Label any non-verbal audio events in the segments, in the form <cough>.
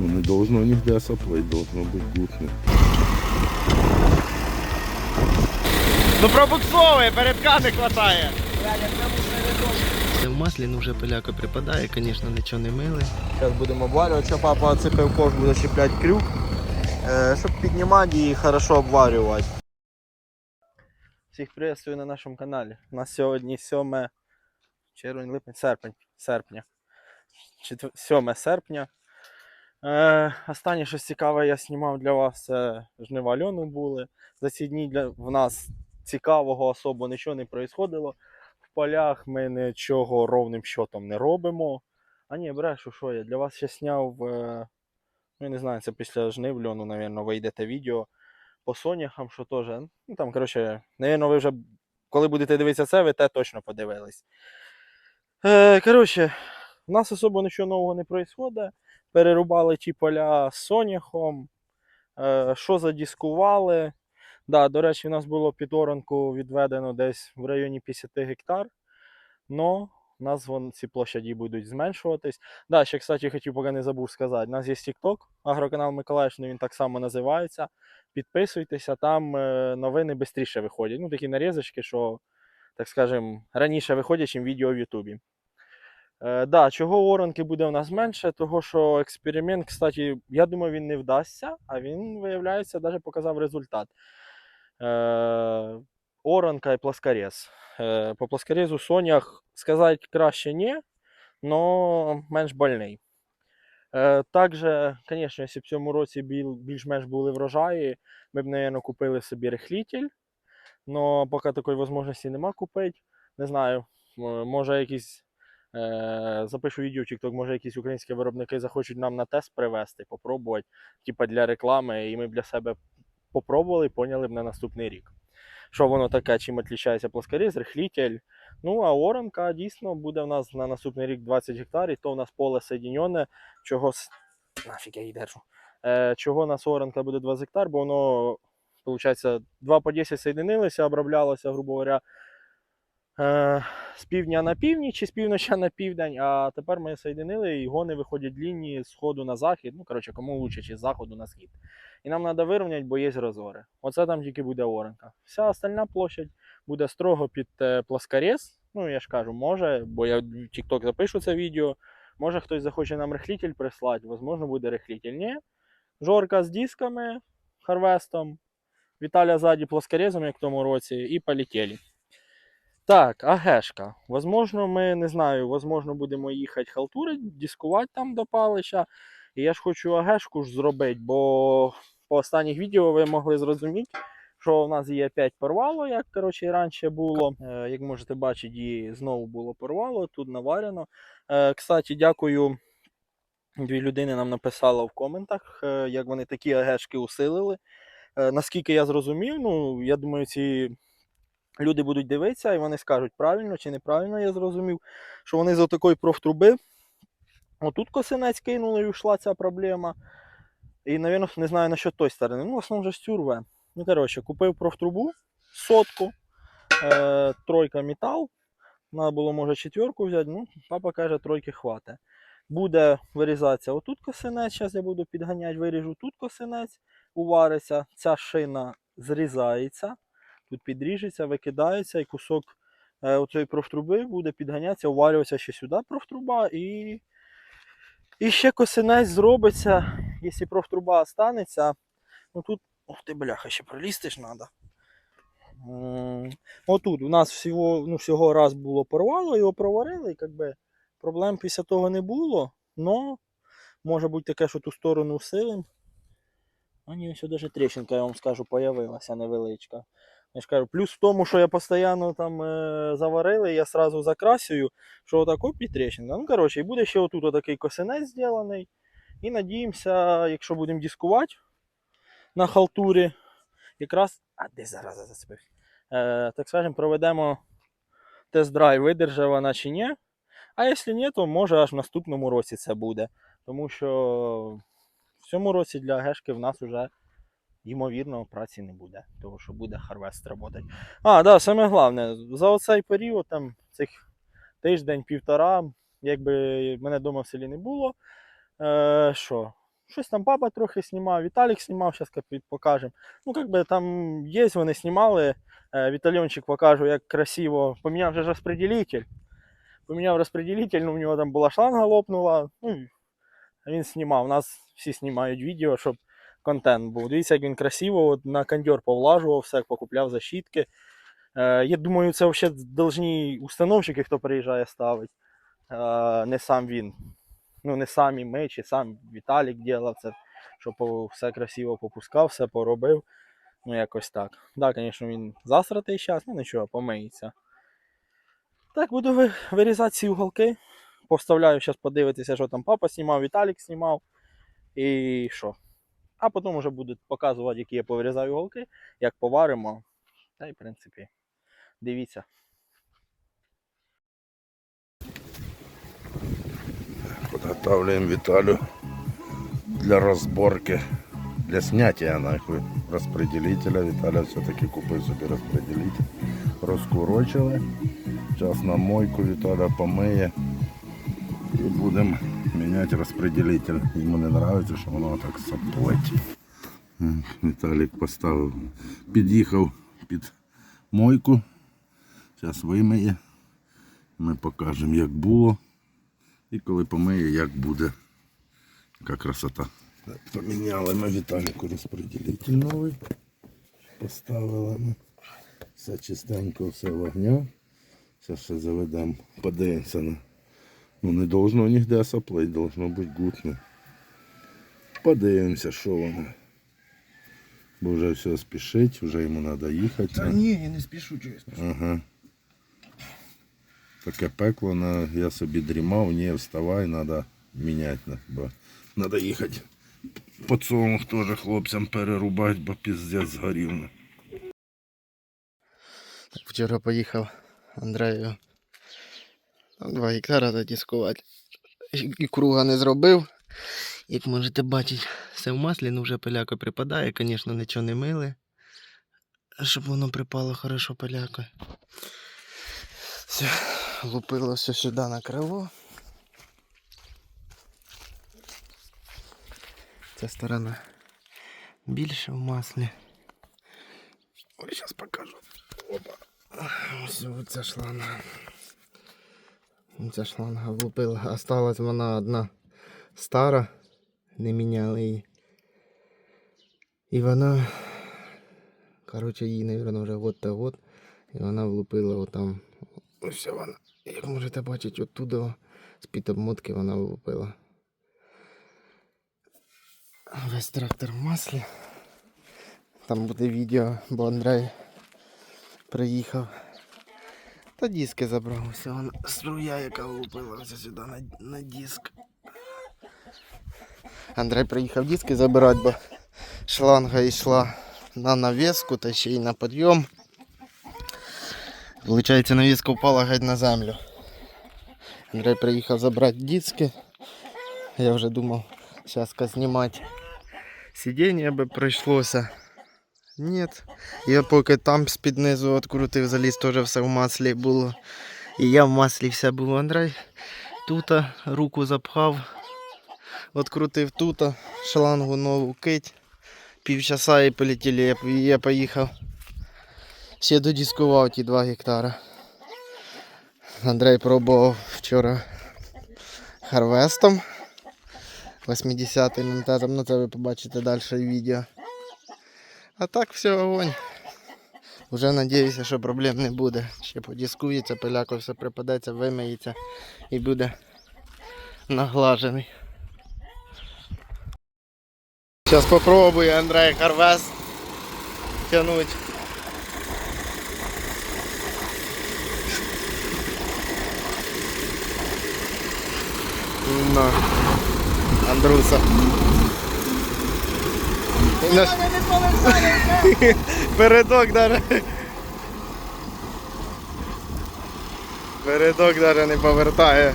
Ну, не должно нигде соплыть, должно быть гутно. Ну пробуксовує, передка не хватає. В маслі ну вже поляка припадає, звісно, нічого не мили. Зараз будемо обварювати. Що папа оцепив кож, буде чіпляти крюк, е, щоб піднімати і хорошо обварювати. Всіх приветствую на нашому каналі. У нас сьогодні 7 червень, липень, серпень, серпня. 7 серпня. Е, останнє щось цікаве я знімав для вас. Це жнива льону були. За ці дні для... в нас цікавого особо нічого не происходило. В полях ми нічого ровним счетом не робимо. А ні, брешу, що я для вас ще зняв. Е... Ну, я не знаю, це після жнив льону, напевно, вийде те відео по соняхам, що теж. Ну там, коротше, напевно, ви вже, коли будете дивитися це, ви те точно подивились. Е, коротше, у нас особо нічого нового не відбувається. Перерубали ті поля соняхом. Е, що задіскували. Да, до речі, у нас було під оранку відведено десь в районі 50 гектар. Но у нас вон, ці площаді будуть зменшуватись. Да, ще, кстати, хотів, поки не забув сказати, у нас є TikTok, агроканал Миколаївщини, він так само називається. Підписуйтеся, там е, новини швидше виходять. Ну, такі нарізочки, що, так скажем, раніше виходять, ніж відео в Ютубі. Е, да, чого оранки буде у нас менше? Того, що експеримент, кстати, я думаю, він не вдасться, а він, виявляється, навіть показав результат. Е, оранка і плоскорез. Е, по плоскорезу Сонях сказати краще ні, але менш больний. Е, також, звісно, якщо б в цьому році більш-менш були врожаї, ми б, мабуть, купили собі рихлітель. Но поки такої можливості нема купити. Не знаю, може якісь. Е, запишу відео в TikTok, може якісь українські виробники захочуть нам на тест привезти, попробувати, типа для реклами, і ми для себе попробували і поняли б на наступний рік. Що воно таке, чим відрізняється плоскоріз, рихлітель. Ну, а оранка дійсно буде в нас на наступний рік 20 гектарів, то в нас поле соєдинене, чого с- нафіг я її держу. Е, чого нас оранка буде 20 гектар, бо воно, виходить, 2 по 10 соєдинилися, оброблялося, грубо говоря, з півдня на північ чи з півночі на південь, а тепер ми соєдинили і гони виходять лінії з сходу на захід. Ну, коротше, кому лучше, чи з заходу на схід. І нам треба вирівняти, бо є розори. Оце там тільки буде оранка. Вся остальна площадь буде строго під е, плоскорез. Ну, я ж кажу, може, бо я в TikTok запишу це відео. Може хтось захоче нам рихлітель прислати, можливо, буде рихлітель. Ні. Жорка з дисками, харвестом. Віталя ззаді плоскорезом, як в тому році, і полетіли. Так, агешка. Возможно, ми не знаю, возможно, будемо їхати халтурити, дискувати там до палища. І я ж хочу агешку ж зробити, бо по останніх відео ви могли зрозуміти, що в нас є 5 порвало, як коротше, і раніше було. Е, як можете бачити, її знову було порвало, тут наварено. Е, кстати, дякую. Дві людини нам написали в коментах, е, як вони такі агешки усилили. Е, наскільки я зрозумів, ну, я думаю, ці люди будуть дивитися і вони скажуть, правильно чи неправильно я зрозумів, що вони з отакої профтруби. Отут косинець кинули і йшла ця проблема. І, навірно, не знаю насчет той сторони. Ну, в основному вже стюрве. Ну, коротше, купив профтрубу, сотку, е, тройка метал. Треба було, може, четверку взяти. Ну, папа каже, тройки хватить. Буде вирізатися отут косинець, зараз я буду підганяти, виріжу тут косинець, увариться, ця шина зрізається, тут підріжеться, викидається і кусок е, оцієї профтруби буде підганятися, уварюватися ще сюди профтруба і. І ще косинець зробиться, якщо профтруба останеться. Ну тут. Ух ти, бляха, ще пролізти ж треба. Отут у нас всього, ну, всього раз було порвало, його проварили, і якби проблем після того не було. Но може бути таке, що ту сторону усилим. А ні, ось навіть тріщинка, я вам скажу, появилася невеличка. Я ж кажу, плюс в тому, що я постійно там е, заварили, я сразу закрасюю, що отако тріщинка. Ну, коротше, і буде ще отут отакий косинець зроблений. І надіємося, якщо будемо дискувати на халтурі, якраз. А де зараз зацепив? Е, так скажемо, проведемо тест-драйв, видержа вона чи ні. А якщо ні, то може аж в наступному році це буде. Тому що в цьому році для гешки в нас вже ймовірно праці не буде, тому що буде харвест працювати. А, да, саме головне, за оцей період, там, цих тиждень-півтора, якби мене вдома в селі не було. Е, що? щось там папа трохи знімав, Віталік знімав, зараз покажемо. Ну, як би там є, вони знімали. Е, Вітальончик покажу, як красиво. Поміняв же розпределитель. Поміняв розпределитель, ну в нього там була шланга лопнула. Ну, він знімав. У нас всі знімають відео, щоб контент був. Дивіться, як він красиво от, на кондьор повлажував, все покупляв защітки. Е, я думаю, це взагалі должні установщики, хто приїжджає, ставить. Е, не сам він. Ну, не самі ми, чи сам Віталік ділав це, щоб все красиво попускав, все поробив. Ну, якось так. Так, да, звісно, він засратий зараз, ну нічого, помиється. Так, буду вирізати ці уголки. Поставляю зараз подивитися, що там папа знімав, Віталік знімав. І що. А потім вже буду показувати, які я повирізаю уголки, як поваримо. Та й, в принципі, дивіться. Подготавливаем Виталю для разборки, для снятия нахуй распределителя. Виталя все-таки купив собі розпределитель. Розкурочили. Зараз на мойку Віталя помиє. І будемо міняти розпределитель. Йому не подобається, що воно так соплить. Віталік поставив, під'їхав під мойку. Зараз вимиє. Ми покажемо, як було. І коли помиє, як буде. Яка красота. Поміняли ми Віталіку розпределитель новий. Поставили ми. Все чистенько, все в огня. Зараз ще заведемо. Подивимося на. Ну не должно ніде соплить, должно бути гутно. Подивимося, що воно. Бо вже все спішить, вже йому треба їхати. Та ні, я не спішу, чого я спішу. Ага. Таке пекло, на, я собі дрімав, ні, вставай, треба міняти. на- Бо треба їхати. Подсолнух теж хлопцям перерубати, бо піздець згорів. Так, вчора поїхав Андрею. Два гектара затіскувати. І круга не зробив. Як можете бачити, все в маслі, ну вже пиляко припадає, звісно, нічого не мили. Щоб воно припало хорошо пиляко. Все, лупило все сюди на крило. Ця сторона більше в маслі. Ой, зараз покажу. Опа. Ось ця шланга. Ця шланга влупила. Осталась вона одна стара, не міняли її. І вона, коротше, їй, мабуть, вже год та год. І вона влупила отам. Ось вона. Як можете бачити, оттуда з-під обмотки вона влупила. Весь трактор в маслі. Там буде відео, бо Андрей приїхав. Та диски забрав. Ось вона струя, яка влупилася сюди на, на диск. Андрей приїхав диски забирати, бо шланга йшла на навіску та ще й на підйом. Получається, навіска впала геть на землю. Андрей приїхав забрати диски. Я вже думав, зараз знімати сидіння би прийшлося. Ні. Я поки там з-під низу відкрутив, заліз теж все в маслі було. І я в маслі все було. Андрей тут руку запхав, відкрутив тут, шлангу нову кить. Півчаса і полетіли, я, поїхав. Ще додіскував ті 2 гектара. Андрей пробував вчора харвестом. 80 м, ну це ви побачите далі відео. А так все огонь. Уже надіюся, що проблем не буде. Ще подіскується, пиляко все припадеться, вимиється і буде наглажений. Зараз попробую Андрей Харвест тянуть. На. Андруса. Наш... Передок даже. Передок даже не повертає.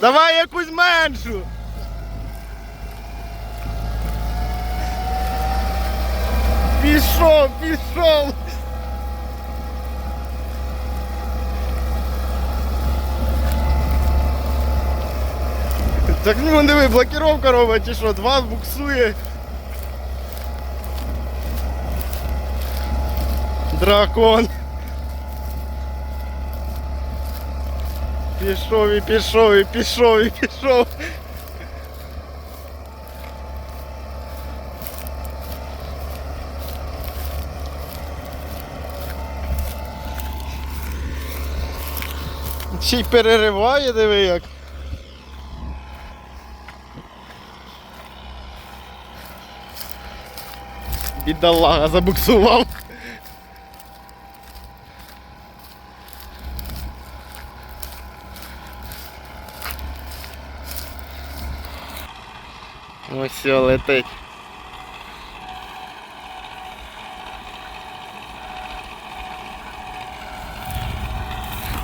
Давай якусь меншу. Пішов, пішов. Так ну диви, блокировка робить чи що, два буксує. Дракон. Пішов і пішов, і пішов, і пішов. Ще й перериває, диви як. Бідолага забуксував. Ось все летить.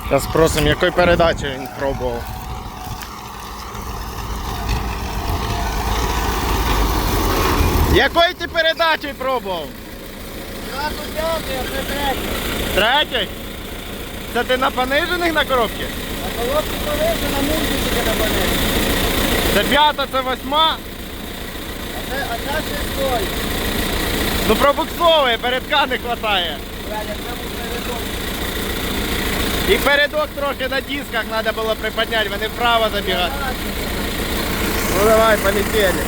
Зараз спросимо, якої передачі він пробував. Якої ти передачі пробував? Третій? Це ти на понижених на коробці? На колодці повезли, на мульті на банері. Це п'ята, це восьма. А це, а це шестой. Ну пробуксовує, передка не вистачає. Бля, це був передок. І передок трохи на дисках треба було приподняти, вони вправо забігають. Ну давай, полетели.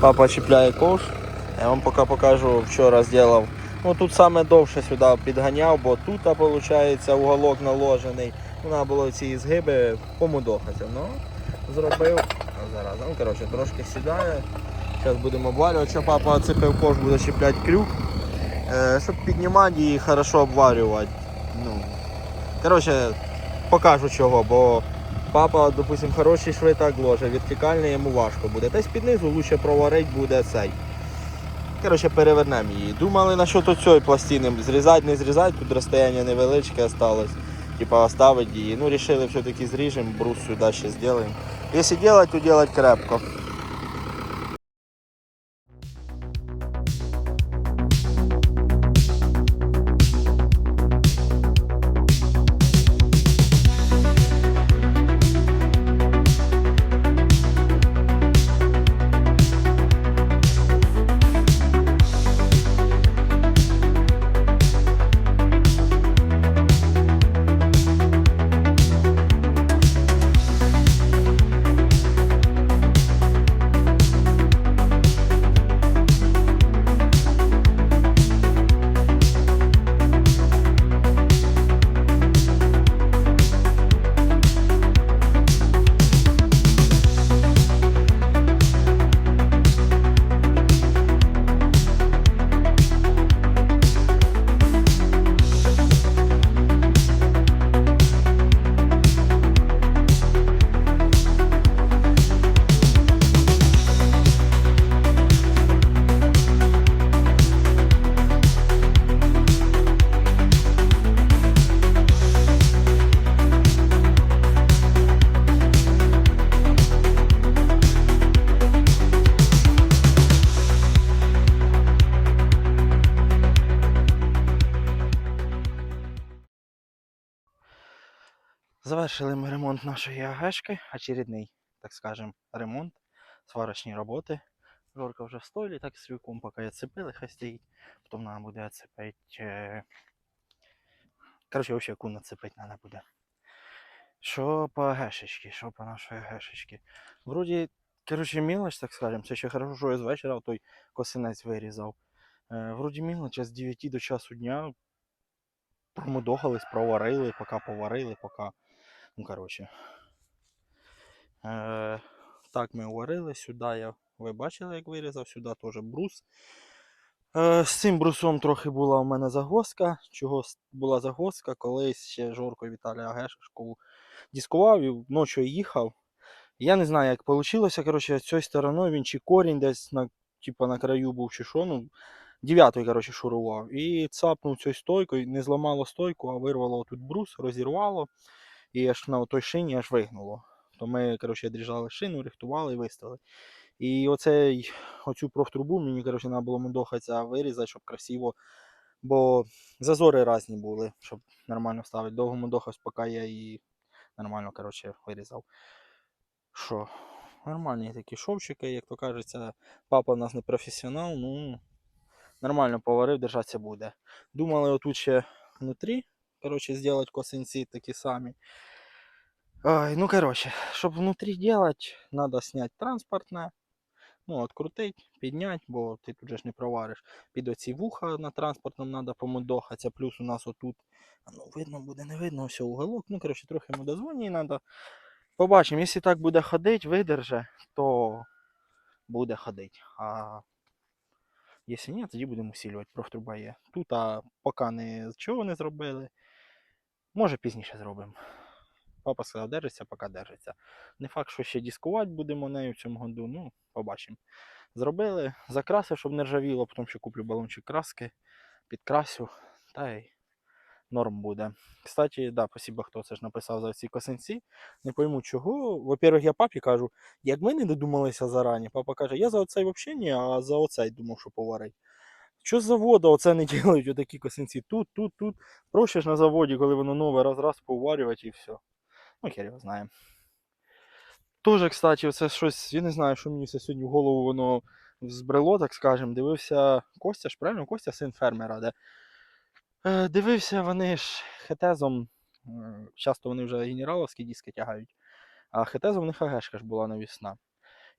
Папа чіпляє ковш. Я вам поки покажу, вчора зробив. Ну тут саме довше сюди підганяв, бо тут, виходить, уголок наложений. Ну, Треба було ці згиби помудохати. Ну, зробив. А зараз, ну, коротше, трошки сідає. Зараз будемо обварювати. Що папа оцепив ковш, буде чіпляти крюк. Е, щоб піднімати і хорошо обварювати. Ну, коротше, покажу чого, бо Папа, допустим, хороший шви так ложить, вертикальний йому важко буде. Десь під низу лучше проварить буде цей. Коротше, перевернемо її. Думали насчет цієї пластини, зрізати, не зрізати, тут розстояння невеличке осталось. Типа оставити її. Ну, рішили все-таки зріжемо, брус сюди ще зробимо. Якщо делать, то делать крепко. Завершили ми ремонт нашої АГшки, очередний, так скажем, ремонт, сварочні роботи. Жорка вже в стойлі, так з рюком поки оцепили, хай стоїть. Потім треба буде оцепити. Е... Коротше, взагалі яку нацепити треба буде. Що по АГшечки, що по нашій АГшечки. Вроді, коротше, мілоч, так скажем, це ще хорошо, що я з вечора той косинець вирізав. Е, вроді мілоч, з 9 до часу дня промудохались, проварили, поки поварили, поки. Ну, коротше. Е, так ми уварили. Сюди я. Ви бачили, як вирізав, сюди теж брус. Е, з цим брусом трохи була у мене загвоздка. Чого була загвоздка, колись ще Жорко Віталій Агешку дискував і ночі їхав. Я не знаю, як вийшло. Коротше, з цією стороною він чи корінь десь на, типу, на краю був, чи що. Ну, дев'ятий, коротше, шурував. І цапнув цією стойкою, не зламало стойку, а вирвало тут брус, розірвало. І аж на той шині аж вигнуло. То ми, коротше, відрізали шину, рихтували і виставили. І оцей, оцю профтрубу мені, коротше, треба було мудохатися вирізати, щоб красиво. Бо зазори різні були, щоб нормально ставити. Довго мудохався, поки я її нормально, коротше, вирізав. Що? Нормальні такі шовчики, як то кажеться. Папа в нас не професіонал, ну нормально поварив, держатися буде. Думали отут ще внутрі, коротше, зробити косинці такі самі. Ой, ну, коротше, щоб внутрі делать, надо снять транспортне. Ну, открутить, підняти, бо ти тут же ж не провариш. Під оці вуха на транспортному треба помудохатися. Плюс у нас отут, ну, видно буде, не видно, ось уголок. Ну, коротше, трохи мудозвонні треба. Побачимо, якщо так буде ходити, видерже, то буде ходити. А якщо ні, тоді будемо усилювати. Профтруба є. Тут а поки не чого не зробили. Може пізніше зробимо. Папа сказав, держиться, поки держиться. Не факт, що ще дискувати будемо нею в цьому году, ну, побачимо. Зробили, закрасив, щоб не ржавіло, потім ще куплю балончик краски, підкрасю, та й норм буде. Кстати, да, спасибо, хто це ж написав за ці косинці. Не пойму чого. Во-первых, я папі кажу, як ми не додумалися зарані. Папа каже, я за оцей взагалі ні, а за оцей думав, що поварить. Що з заводу оце не <laughs> ділають отакі косинці? Тут, тут, тут. Проще ж на заводі, коли воно нове, раз-раз поварювати і все. Ну, хер його знає. Тоже, кстати, це щось, я не знаю, що мені це сьогодні в голову воно збрело, так скажем. Дивився Костя ж, правильно? Костя син фермера, де. Е, дивився вони ж хетезом. Часто вони вже генераловські диски тягають. А хетезом в них АГшка ж була навісна.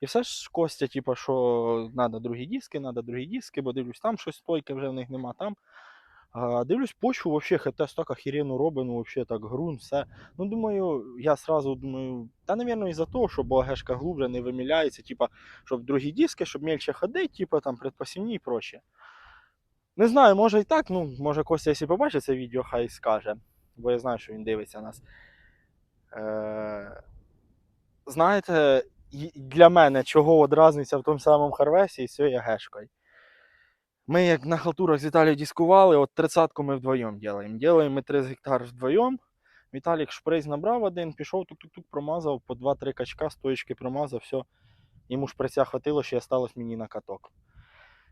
І все ж Костя, типу, що треба другі диски, треба другі диски, бо дивлюсь, там щось стойке вже в них нема там. А, дивлюсь, почву вообще хетез так охеренно робить, ну вообще так ґрунт, все. Ну, думаю, я сразу думаю, та, напевно, із-за того, що БГшка глубже не виміляється, типа, щоб другі диски, щоб мельче ходить, типа там предпосівні і проще. Не знаю, може і так, ну, може Костя, якщо побачить це відео, хай скаже. Бо я знаю, що він дивиться нас. Е... Знаєте, для мене чого от разниця в тому самому Харвесі і цією гешкою. Ми як на халтурах з Віталією дискували, от тридцятку ми вдвоєм робимо. Ділаємо ми 30 гектар вдвоєм. Віталік шприц набрав один, пішов, тук-тук-тук, промазав, по 2-3 качка, стоїчки промазав, все. Йому шприця хватило, ще осталось мені на каток.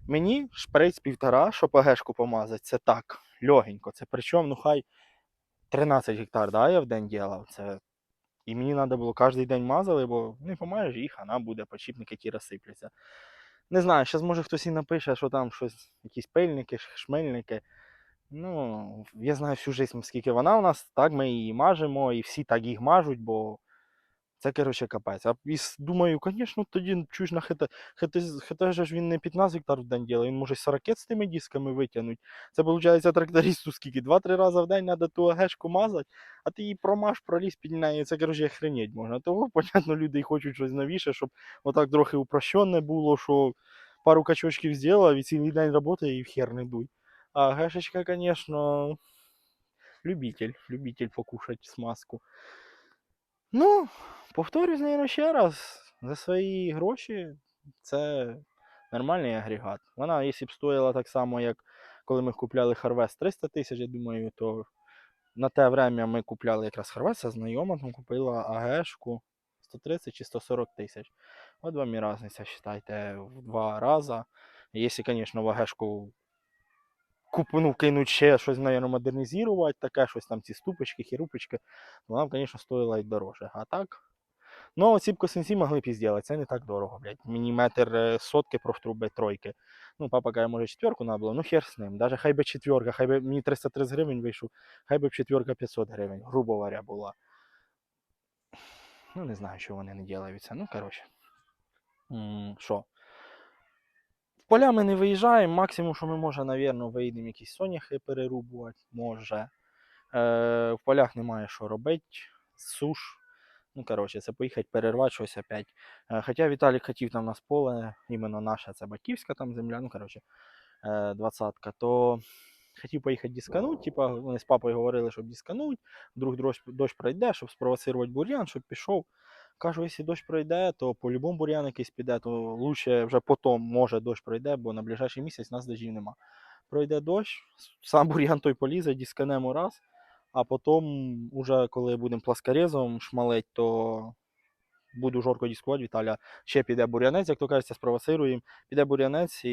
Мені шприц півтора, щоб АГшку помазати, це так, легенько. Це причому, ну хай 13 гектар, да, я в день ділав. Це... І мені треба було кожен день мазали, бо не помаєш, і хана буде, почіпники які розсипляться. Не знаю, зараз може хтось і напише, що там щось, якісь пильники, шмельники. Ну, я знаю всю життя, скільки вона у нас, так ми її мажемо, і всі так їх мажуть, бо це, коротше, капець. А і думаю, звісно, тоді чуєш на хете. Хете, хете ж він не 15 гектар в день ділає, він може 40 з тими дисками витягнути. Це виходить трактористу скільки? 2-3 рази в день треба ту агешку мазати, а ти її промаж, проліз під нею. Це, коротше, охренеть можна. Того, <laughs> понятно, люди хочуть щось новіше, щоб отак трохи упрощенне було, що пару качочків зробив і цілий день працює і в хер не дуй. А гешечка, звісно, любитель, любитель покушати смазку. Ну, повторюсь, наверное, ще раз. За свої гроші це нормальний агрегат. Вона, якщо б стоїла так само, як коли ми купляли Harvest 300 тисяч, я думаю, то на те время ми купляли якраз Harvest, а знайома там купила АГшку 130 чи 140 тисяч. От вам і різниця, вважайте, в два рази. Якщо, звісно, в АГшку купу, ну, кинуть ще щось, мабуть, модернізувати, таке щось там, ці ступочки, хірупочки, вона б, звісно, стоїла і дороже. А так. Ну, оці б косинці могли б і зробити, це не так дорого, блядь. Мені метр е, сотки профтруби тройки. Ну, папа каже, може четверку надо було, ну хер з ним. Даже хай би четверка, хай би мені 330 гривень вийшов, хай би четверка 500 гривень, грубо говоря, була. Ну, не знаю, що вони не ділаються. Ну, коротше. Що? Поля ми не виїжджаємо, максимум, що ми може, навірно, виїдемо якісь соняхи перерубувати, може. Е, в полях немає що робити, суш. Ну, коротше, це поїхати перервати щось опять. Е, хоча Віталік хотів там у нас поле, іменно наша, це батьківська там земля, ну, коротше, е, двадцятка, то хотів поїхати дискануть, типа, вони з папою говорили, щоб дискануть, вдруг дощ, дощ пройде, щоб спровоцирувати бур'ян, щоб пішов. Кажу, якщо дощ пройде, то по-любому бур'ян якийсь піде, то лучше вже потім, може, дощ пройде, бо на ближайший місяць нас дощів нема. Пройде дощ, <laughs> сам бур'ян той полізе, дисканемо раз, а потім, уже коли будемо пласкорезом шмалить, то буду жорко дискувати, Віталя ще піде бур'янець, як то кажеться, спровоцируємо. Піде бур'янець, і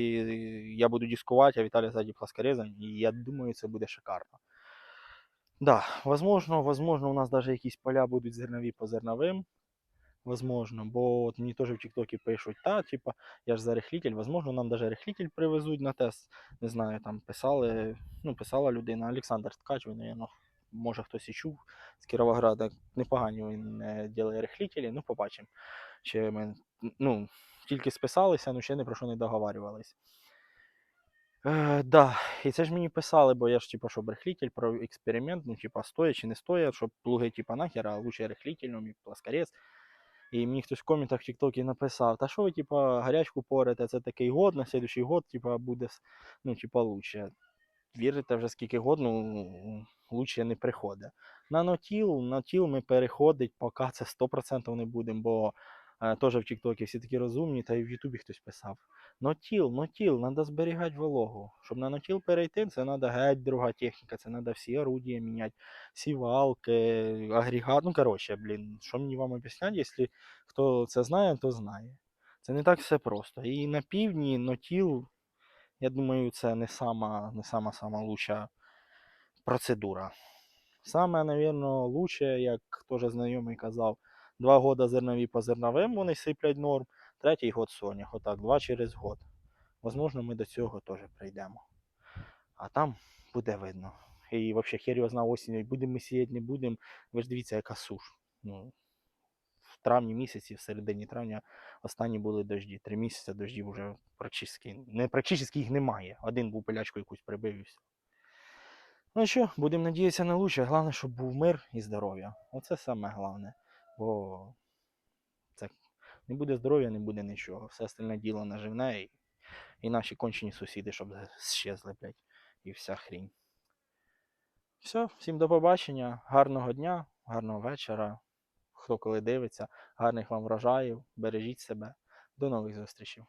я буду дискувати, а Віталя ззаді пласкорезом, і я думаю, це буде шикарно. Да, возможно, возможно, у нас даже якісь поля будуть зернові по зерновим. Возможно, бо от мені теж в Тіктокі пишуть, та, типа, я ж за рехлітель, возможно, нам даже рехлітель привезуть на тест. Не знаю, там писали, ну, писала людина, Олександр Ткач, він, наверно, може хтось і чув з Кіровограда. Непогані він ділає рехлітелі, ну, побачимо. Ще ми, ну, тільки списалися, ну ще не про що не договарювались. Е, да, і це ж мені писали, бо я ж типа, що рехлітель про експеримент, ну, типа, стоїть чи не стоїть, щоб плуги, типа, нахер, а лучше рехлітель, ну, мій пласкорець. І мені хтось в коментах в Тіктокі написав, та що ви, типа, гарячку порите, це такий год, на слідуючий год, типа, буде, ну, типа, лучше. Вірите вже скільки год, ну, лучше не приходить. На нотіл, нотіл ми переходить, поки це 100% не будемо, бо теж в Тіктокі всі такі розумні, та й в Ютубі хтось писав. Нотіл, нотіл, треба зберігати вологу. Щоб на нотіл перейти, це треба геть друга техніка, це треба всі орудія міняти, сівалки, агрегат. Ну, коротше, блін, що мені вам об'ясняти, якщо хто це знає, то знає. Це не так все просто. І на півдні нотіл, я думаю, це не сама, не сама, сама лучша процедура. Саме, напевно, лучше, як теж знайомий казав, два года зернові по зерновим вони сиплять норм, третій год сонях, отак, два через год. Возможно, ми до цього теж прийдемо. А там буде видно. І взагалі хер його знав осінню, будемо ми сіяти, не будемо. Ви ж дивіться, яка суш. Ну, в травні місяці, в середині травня, останні були дожді. Три місяці дождів вже практично, не практично їх немає. Один був пилячку якусь прибив. Ну що, будемо надіятися на лучше. Головне, щоб був мир і здоров'я. Оце саме головне. Бо це не буде здоров'я, не буде нічого. Все остальне діло наживне і, і наші кончені сусіди, щоб щезли, блядь, і вся хрінь. Все, всім до побачення, гарного дня, гарного вечора. Хто коли дивиться, гарних вам врожаїв, бережіть себе. До нових зустрічей.